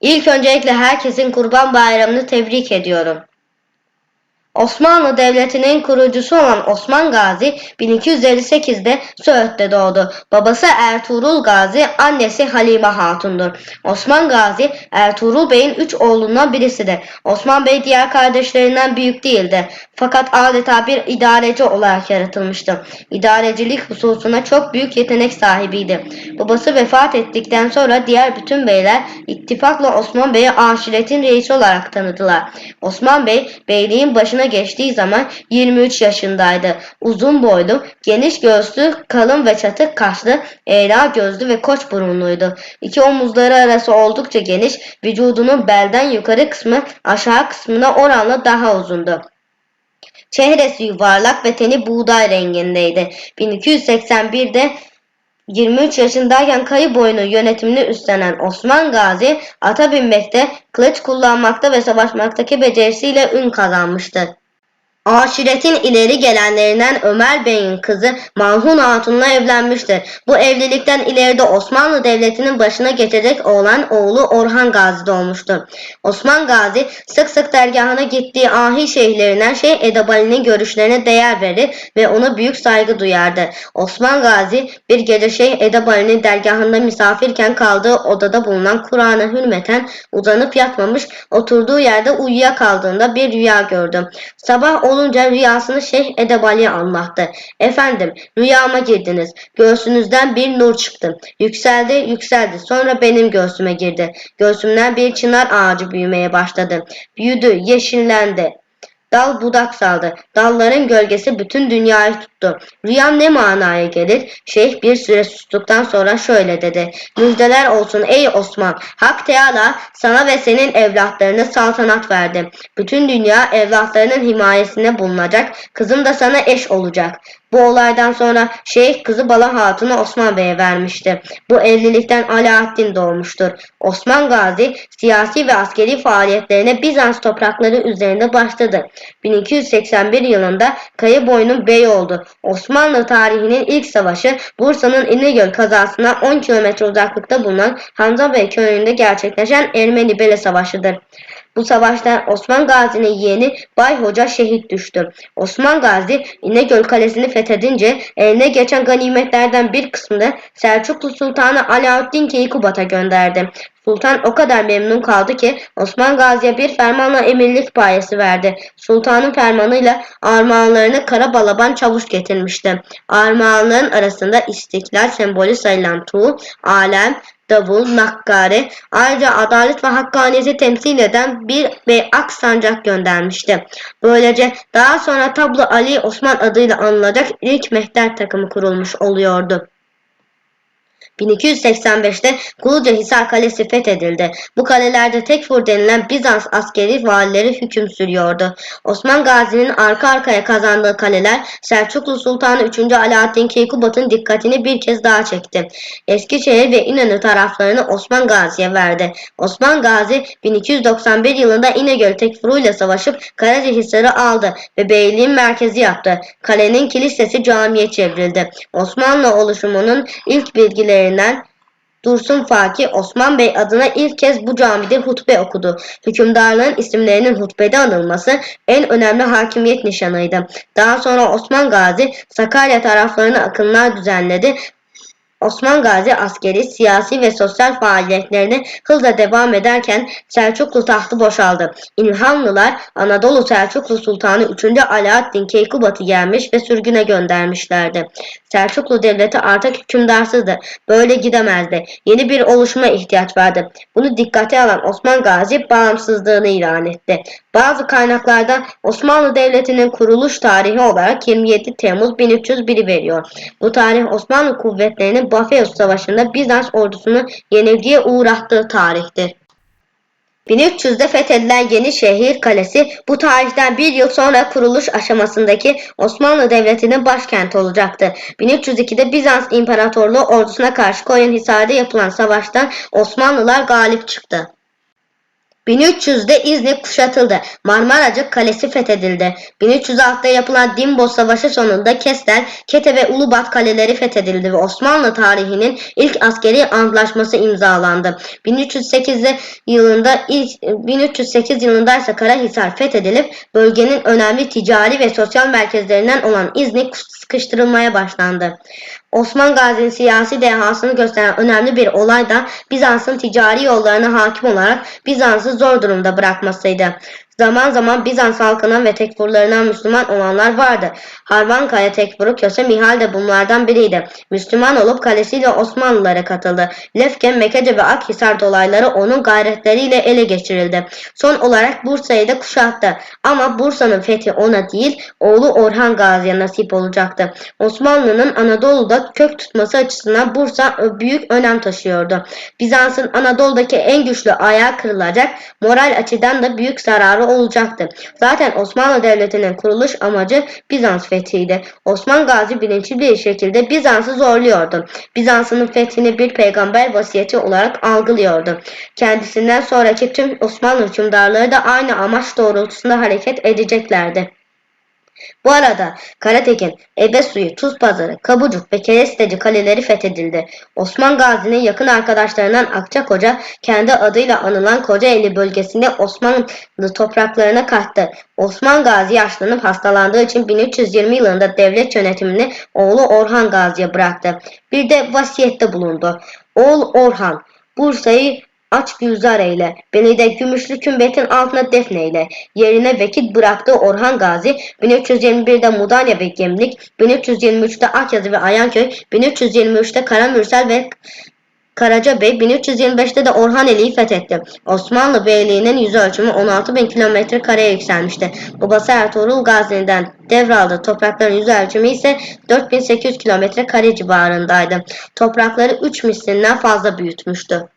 İlk öncelikle herkesin Kurban Bayramı'nı tebrik ediyorum. Osmanlı Devleti'nin kurucusu olan Osman Gazi 1258'de Söğüt'te doğdu. Babası Ertuğrul Gazi, annesi Halime Hatun'dur. Osman Gazi, Ertuğrul Bey'in üç oğlundan birisidir. Osman Bey diğer kardeşlerinden büyük değildi. Fakat adeta bir idareci olarak yaratılmıştı. İdarecilik hususuna çok büyük yetenek sahibiydi. Babası vefat ettikten sonra diğer bütün beyler ittifakla Osman Bey'i aşiretin reisi olarak tanıdılar. Osman Bey beyliğin başına geçtiği zaman 23 yaşındaydı. Uzun boylu, geniş göğüslü, kalın ve çatık kaşlı, eğra gözlü ve koç burunluydu. İki omuzları arası oldukça geniş, vücudunun belden yukarı kısmı aşağı kısmına oranla daha uzundu. Çehresi yuvarlak ve teni buğday rengindeydi. 1281'de 23 yaşındayken kayı boyunu yönetimini üstlenen Osman Gazi, ata binmekte, kılıç kullanmakta ve savaşmaktaki becerisiyle ün kazanmıştı. Aşiretin ileri gelenlerinden Ömer Bey'in kızı Manhun Hatun'la evlenmiştir. Bu evlilikten ileride Osmanlı Devleti'nin başına geçecek olan oğlu Orhan Gazi doğmuştur. Osman Gazi sık sık dergahına gittiği ahi şeyhlerinden Şeyh Edebali'nin görüşlerine değer verir ve ona büyük saygı duyardı. Osman Gazi bir gece Şeyh Edebali'nin dergahında misafirken kaldığı odada bulunan Kur'an'a hürmeten uzanıp yatmamış, oturduğu yerde uyuyakaldığında bir rüya gördü. Sabah olunca rüyasını Şeyh Edebali'ye anlattı. Efendim rüyama girdiniz. Göğsünüzden bir nur çıktı. Yükseldi yükseldi. Sonra benim göğsüme girdi. Göğsümden bir çınar ağacı büyümeye başladı. Büyüdü, yeşillendi. Dal budak saldı. Dalların gölgesi bütün dünyayı tuttu. Rüyam ne manaya gelir? Şeyh bir süre sustuktan sonra şöyle dedi. Müjdeler olsun ey Osman. Hak Teala sana ve senin evlatlarına saltanat verdi. Bütün dünya evlatlarının himayesine bulunacak. Kızım da sana eş olacak. Bu olaydan sonra Şeyh kızı Bala Hatun'u Osman Bey'e vermişti. Bu evlilikten Alaaddin doğmuştur. Osman Gazi siyasi ve askeri faaliyetlerine Bizans toprakları üzerinde başladı. 1281 yılında Kayıboy'un bey oldu. Osmanlı tarihinin ilk savaşı Bursa'nın İnegöl kazasına 10 kilometre uzaklıkta bulunan Hamza Bey köyünde gerçekleşen Ermeni Bele Savaşı'dır. Bu savaşta Osman Gazi'nin yeğeni Bay Hoca şehit düştü. Osman Gazi İnegöl Kalesi'ni fethedince eline geçen ganimetlerden bir kısmını Selçuklu Sultanı Alaaddin Keykubat'a gönderdi. Sultan o kadar memnun kaldı ki Osman Gazi'ye bir fermanla emirlik payesi verdi. Sultanın fermanıyla armağanlarını kara balaban çavuş getirmişti. Armağanların arasında istiklal sembolü sayılan tuğ, alem, davul, nakkare, ayrıca adalet ve hakkaniyeti temsil eden bir ve ak sancak göndermişti. Böylece daha sonra Tablo Ali Osman adıyla anılacak ilk mehter takımı kurulmuş oluyordu. 1285'te Kuluca Hisar Kalesi fethedildi. Bu kalelerde Tekfur denilen Bizans askeri valileri hüküm sürüyordu. Osman Gazi'nin arka arkaya kazandığı kaleler Selçuklu Sultanı 3. Alaaddin Keykubat'ın dikkatini bir kez daha çekti. Eskişehir ve İnönü taraflarını Osman Gazi'ye verdi. Osman Gazi 1291 yılında İnegöl Tekfuruyla savaşıp Karacahisar'ı aldı ve beyliğin merkezi yaptı. Kalenin kilisesi camiye çevrildi. Osmanlı oluşumunun ilk bilgilerini üzerinden Dursun Faki Osman Bey adına ilk kez bu camide hutbe okudu. Hükümdarlığın isimlerinin hutbede anılması en önemli hakimiyet nişanıydı. Daha sonra Osman Gazi Sakarya taraflarına akınlar düzenledi Osman Gazi askeri, siyasi ve sosyal faaliyetlerine hızla devam ederken Selçuklu tahtı boşaldı. İlhanlılar Anadolu Selçuklu Sultanı 3. Alaaddin Keykubat'ı gelmiş ve sürgüne göndermişlerdi. Selçuklu devleti artık hükümdarsızdı. Böyle gidemezdi. Yeni bir oluşuma ihtiyaç vardı. Bunu dikkate alan Osman Gazi bağımsızlığını ilan etti. Bazı kaynaklarda Osmanlı Devleti'nin kuruluş tarihi olarak 27 Temmuz 1301'i veriyor. Bu tarih Osmanlı kuvvetlerinin Bafeus Savaşı'nda Bizans ordusunu yenilgiye uğrattığı tarihtir. 1300'de fethedilen Yenişehir Kalesi bu tarihten bir yıl sonra kuruluş aşamasındaki Osmanlı Devleti'nin başkenti olacaktı. 1302'de Bizans İmparatorluğu ordusuna karşı Koyunhisar'da yapılan savaştan Osmanlılar galip çıktı. 1300'de İznik kuşatıldı. Marmaracık Kalesi fethedildi. 1306'da yapılan Dimbos Savaşı sonunda Kestel, Kete ve Ulubat kaleleri fethedildi ve Osmanlı tarihinin ilk askeri antlaşması imzalandı. 1308'de yılında ilk 1308 yılında ise Karahisar fethedilip bölgenin önemli ticari ve sosyal merkezlerinden olan İznik sıkıştırılmaya başlandı. Osman Gazi'nin siyasi dehasını gösteren önemli bir olay da Bizans'ın ticari yollarına hakim olarak Bizans'ı zor durumda bırakmasıydı. Zaman zaman Bizans halkından ve tekfurlarından Müslüman olanlar vardı. Harvankaya tekfuru Köse Mihal de bunlardan biriydi. Müslüman olup kalesiyle Osmanlılara katıldı. Lefken, Mekece ve Akhisar dolayları onun gayretleriyle ele geçirildi. Son olarak Bursa'yı da kuşattı. Ama Bursa'nın fethi ona değil, oğlu Orhan Gazi'ye nasip olacaktı. Osmanlı'nın Anadolu'da kök tutması açısından Bursa büyük önem taşıyordu. Bizans'ın Anadolu'daki en güçlü ayağı kırılacak, moral açıdan da büyük zararı olacaktı. Zaten Osmanlı Devleti'nin kuruluş amacı Bizans fethiydi. Osman Gazi bilinçli bir şekilde Bizans'ı zorluyordu. Bizans'ın fethini bir peygamber vasiyeti olarak algılıyordu. Kendisinden sonraki tüm Osmanlı hükümdarları da aynı amaç doğrultusunda hareket edeceklerdi. Bu arada Karatekin, Ebesuyu, Tuzpazarı, Kabucuk ve Keresteci kaleleri fethedildi. Osman Gazi'nin yakın arkadaşlarından Akçakoca kendi adıyla anılan Kocaeli bölgesinde Osmanlı topraklarına kattı. Osman Gazi yaşlanıp hastalandığı için 1320 yılında devlet yönetimini oğlu Orhan Gazi'ye bıraktı. Bir de vasiyette bulundu. Oğul Orhan, Bursa'yı aç gülzar eyle, beni de gümüşlü kümbetin altına defneyle. Yerine vekil bıraktığı Orhan Gazi, 1321'de Mudanya ve Gemlik, 1323'te Akyazı ve Ayanköy, 1323'te Karamürsel ve Karaca Bey 1325'te de Orhaneli'yi fethetti. Osmanlı Beyliği'nin yüz ölçümü 16 bin kilometre kareye yükselmişti. Babası Ertuğrul Gazi'den devraldığı toprakların yüz ölçümü ise 4800 kilometre kare civarındaydı. Toprakları 3 mislinden fazla büyütmüştü.